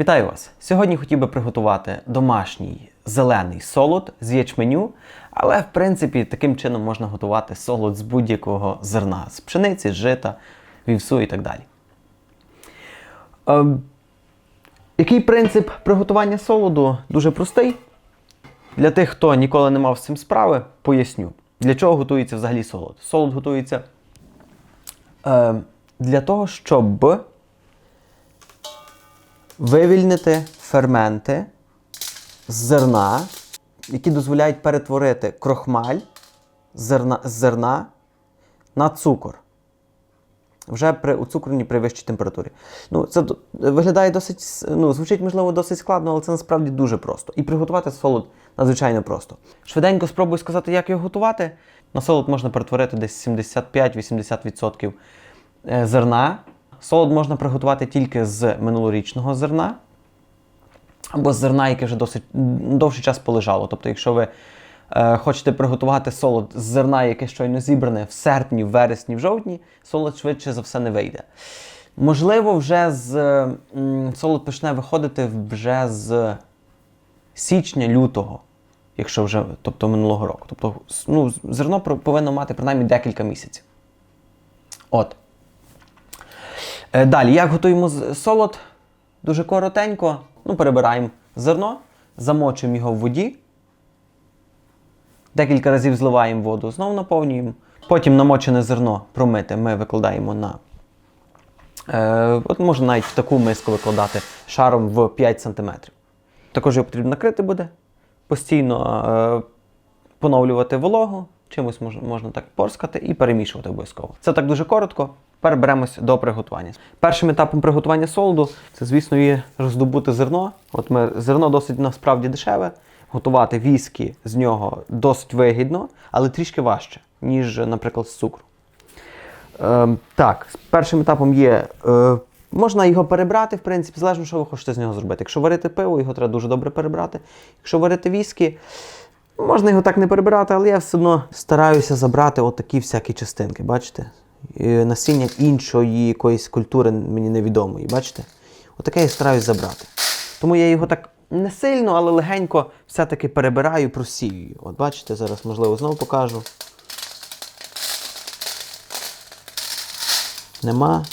Вітаю вас! Сьогодні хотів би приготувати домашній зелений солод з ячменю, але в принципі таким чином можна готувати солод з будь-якого зерна, з пшениці, з жита, вівсу і так далі. Ем, який принцип приготування солоду? Дуже простий. Для тих, хто ніколи не мав з цим справи, поясню, для чого готується взагалі солод. Солод готується е, для того, щоб вивільнити ферменти з зерна, які дозволяють перетворити крохмаль з зерна, на цукор. Вже при уцукренні при вищій температурі. Ну, це виглядає досить, ну, звучить, можливо, досить складно, але це насправді дуже просто. І приготувати солод надзвичайно просто. Швиденько спробую сказати, як його готувати. На солод можна перетворити десь 75-80% е, зерна. Солод можна приготувати тільки з минулорічного зерна або з зерна, яке вже досить довший час полежало. Тобто, якщо ви е, хочете приготувати солод з зерна, яке щойно зібране в серпні, в вересні, в жовтні, солод швидше за все не вийде. Можливо, вже з м, солод почне виходити вже з січня-лютого, якщо вже, тобто минулого року. Тобто, ну, зерно повинно мати принаймні декілька місяців. От. Е, Далі, як готуємо солод? Дуже коротенько. Ну, перебираємо зерно, замочуємо його в воді. Декілька разів зливаємо воду, знову наповнюємо. Потім намочене зерно промите ми викладаємо на. Е, от можна навіть в таку миску викладати шаром в 5 см. Також його потрібно накрити буде. Постійно е, поновлювати вологу, чимось можна, можна так порскати і перемішувати обов'язково. Це так дуже коротко. Тепер беремось до приготування. Першим етапом приготування солоду це, звісно, є роздобути зерно. От ми зерно досить насправді дешеве. Готувати віскі з нього досить вигідно, але трішки важче, ніж, наприклад, з цукру. Ем, так, першим етапом є. Е, можна його перебрати, в принципі, залежно, що ви хочете з нього зробити. Якщо варити пиво, його треба дуже добре перебрати. Якщо варити віскі, можна його так не перебирати, але я все одно стараюся забрати отакі всякі частинки. Бачите? Е, Насіння іншої якоїсь культури мені невідомої. Бачите? Отаке я стараюсь забрати. Тому я його так не сильно, але легенько все-таки перебираю, просію. От бачите, зараз, можливо, знову покажу. Нема.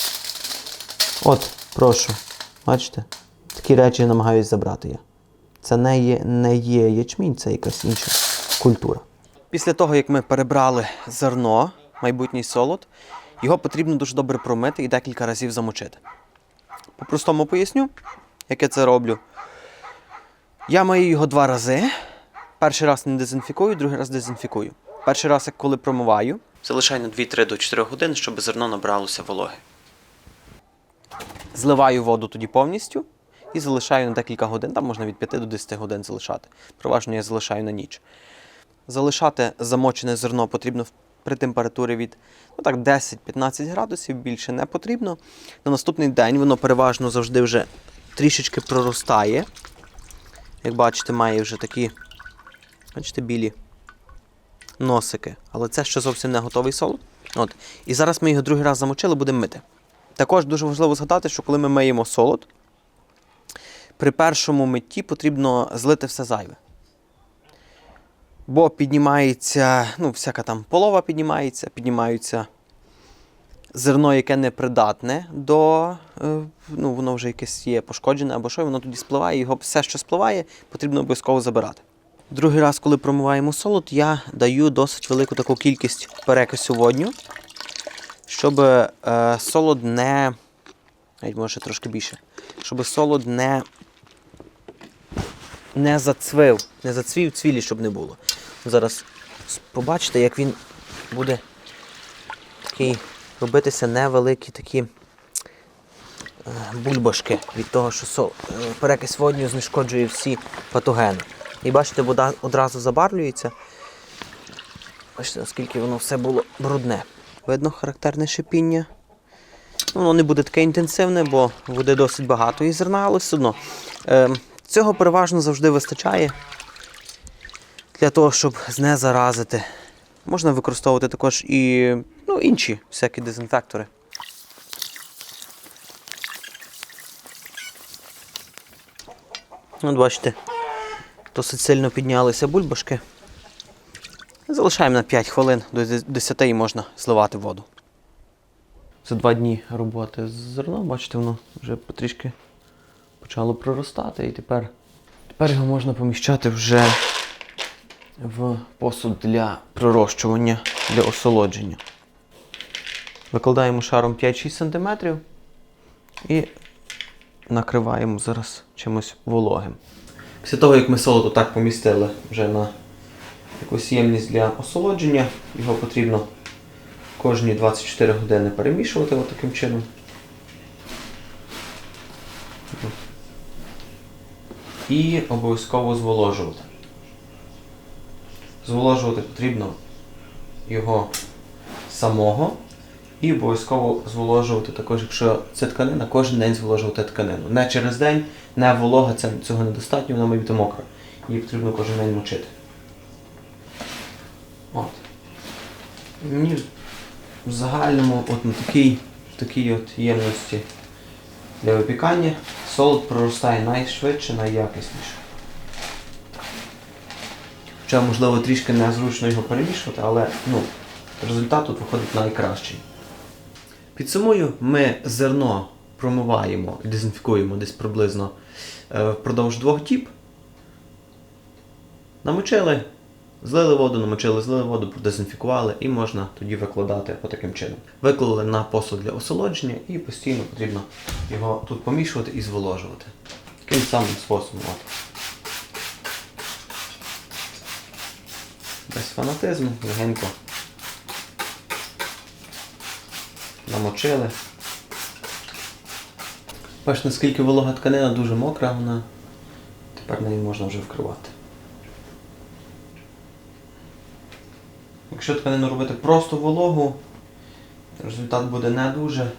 От, прошу. Бачите? Такі речі намагаюсь забрати я. Це не є, не є ячмінь, це якась інша культура. Після того, як ми перебрали зерно, майбутній солод, його потрібно дуже добре промити і декілька разів замочити. По-простому поясню, як я це роблю. Я мию його два рази. Перший раз не дезінфікую, другий раз дезінфікую. Перший раз, як коли промиваю, залишаю на 2-3 до 4 годин, щоб зерно набралося вологи. Зливаю воду тоді повністю і залишаю на декілька годин, там можна від 5 до 10 годин залишати. Переважно я залишаю на ніч. Залишати замочене зерно потрібно при температурі від ну так, 10-15 градусів, більше не потрібно. На наступний день воно переважно завжди вже трішечки проростає. Як бачите, має вже такі, бачите, білі носики. Але це ще зовсім не готовий солод. От. І зараз ми його другий раз замочили, будемо мити. Також дуже важливо згадати, що коли ми миємо солод, при першому митті потрібно злити все зайве. Бо піднімається, ну, всяка там полова піднімається, піднімаються зерно, яке не придатне до, е, ну, воно вже якесь є пошкоджене або що, воно тоді спливає, його все, що спливає, потрібно обов'язково забирати. Другий раз, коли промиваємо солод, я даю досить велику таку кількість перекису водню, щоб е, солод не. Навіть може трошки більше. Щоб солод не, не зацвив, не зацвів цвілі, щоб не було. Зараз побачите, як він буде такий робитися невеликі такі е, бульбашки від того, що сол, е, перекись водню знешкоджує всі патогени. І бачите, вода одразу забарвлюється. Бачите, наскільки воно все було брудне. Видно характерне шипіння. Воно не буде таке інтенсивне, бо води досить багато і зерна, але все одно. Е, цього переважно завжди вистачає для того, щоб знезаразити. Можна використовувати також і ну, інші всякі дезінфектори. От бачите, досить сильно піднялися бульбашки. Залишаємо на 5 хвилин до 10 і можна зливати воду. За два дні роботи з зерном, бачите, воно вже потрішки почало проростати і тепер, тепер його можна поміщати вже в посуд для пророщування, для осолодження. Викладаємо шаром 5-6 см і накриваємо зараз чимось вологим. Після того, як ми солоду так помістили вже на якусь ємність для осолодження, його потрібно кожні 24 години перемішувати от таким чином. І обов'язково зволожувати. Зволожувати потрібно його самого. І обов'язково зволожувати також, якщо це тканина, кожен день зволожувати тканину. Не через день, не волога, це, цього недостатньо, вона має бути мокра. Її потрібно кожен день мочити. От. Мені в загальному от на такій, такій от ємності для випікання солод проростає найшвидше, найякісніше. Хоча, можливо, трішки незручно його перемішувати, але ну, результат тут виходить найкращий. Підсумую, ми зерно промиваємо і дезінфікуємо десь приблизно е, впродовж двох діб. Намочили, злили воду, намочили, злили воду, продезінфікували і можна тоді викладати отаким чином. Виклали на посуд для осолодження і постійно потрібно його тут помішувати і зволожувати. Таким самим способом. От. Без фанатизму, легенько намочили. Бачите, наскільки волога тканина дуже мокра, вона тепер нею можна вже вкривати. Якщо тканину робити просто вологу, результат буде не дуже,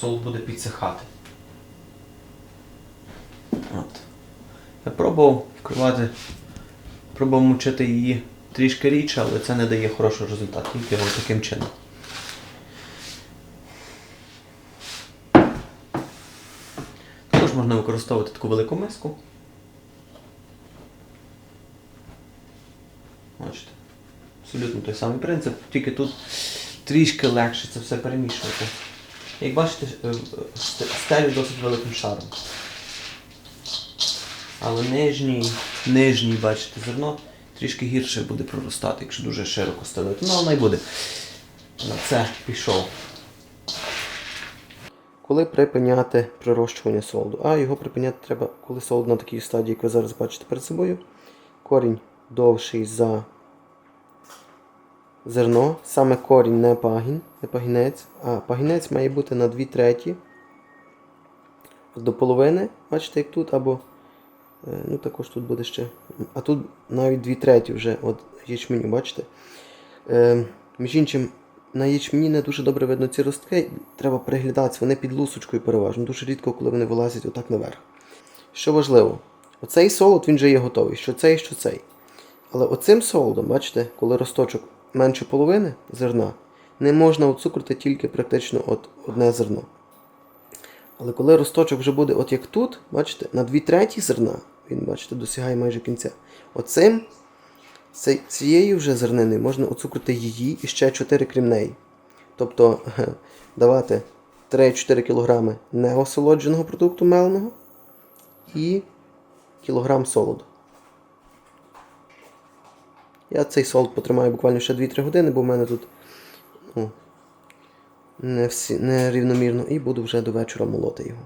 солод буде підсихати. От. Я пробував вкривати, пробував мочити її трішки рідше, але це не дає хороший результат, тільки ось таким чином. Також можна використовувати таку велику миску. Бачите. Абсолютно той самий принцип, тільки тут трішки легше це все перемішувати. Як бачите, е, стелю досить великим шаром. Але нижній, нижній, бачите, зерно трішки гірше буде проростати, якщо дуже широко стелити. Ну, але не буде. На це пішов. Коли припиняти прирощування солоду? А його припиняти треба, коли солод на такій стадії, як ви зараз бачите перед собою. Корінь довший за зерно. Саме корінь не пагін, не пагінець, а пагінець має бути на 2 треті. До половини, бачите, як тут, або е, ну також тут буде ще. А тут навіть 2 треті вже от ячменю, бачите? Е, між іншим, на ячмені не дуже добре видно ці ростки, треба приглядатися, вони під лусочкою переважно. Дуже рідко, коли вони вилазять отак наверх. Що важливо, оцей солод він вже є готовий, що цей, що цей. Але оцим солодом, бачите, коли росточок менше половини зерна, не можна оцукрити тільки практично от одне зерно. Але коли росточок вже буде, от як тут, бачите, на 2 треті зерна, він, бачите, досягає майже кінця. Оцим, цією вже зерниною можна оцукрити її і ще 4 крім неї. Тобто давати 3-4 кг неосолодженого продукту меленого і кілограм солоду. Я цей солод потримаю буквально ще 2-3 години, бо в мене тут ну, не, всі, не рівномірно, і буду вже до вечора молоти його.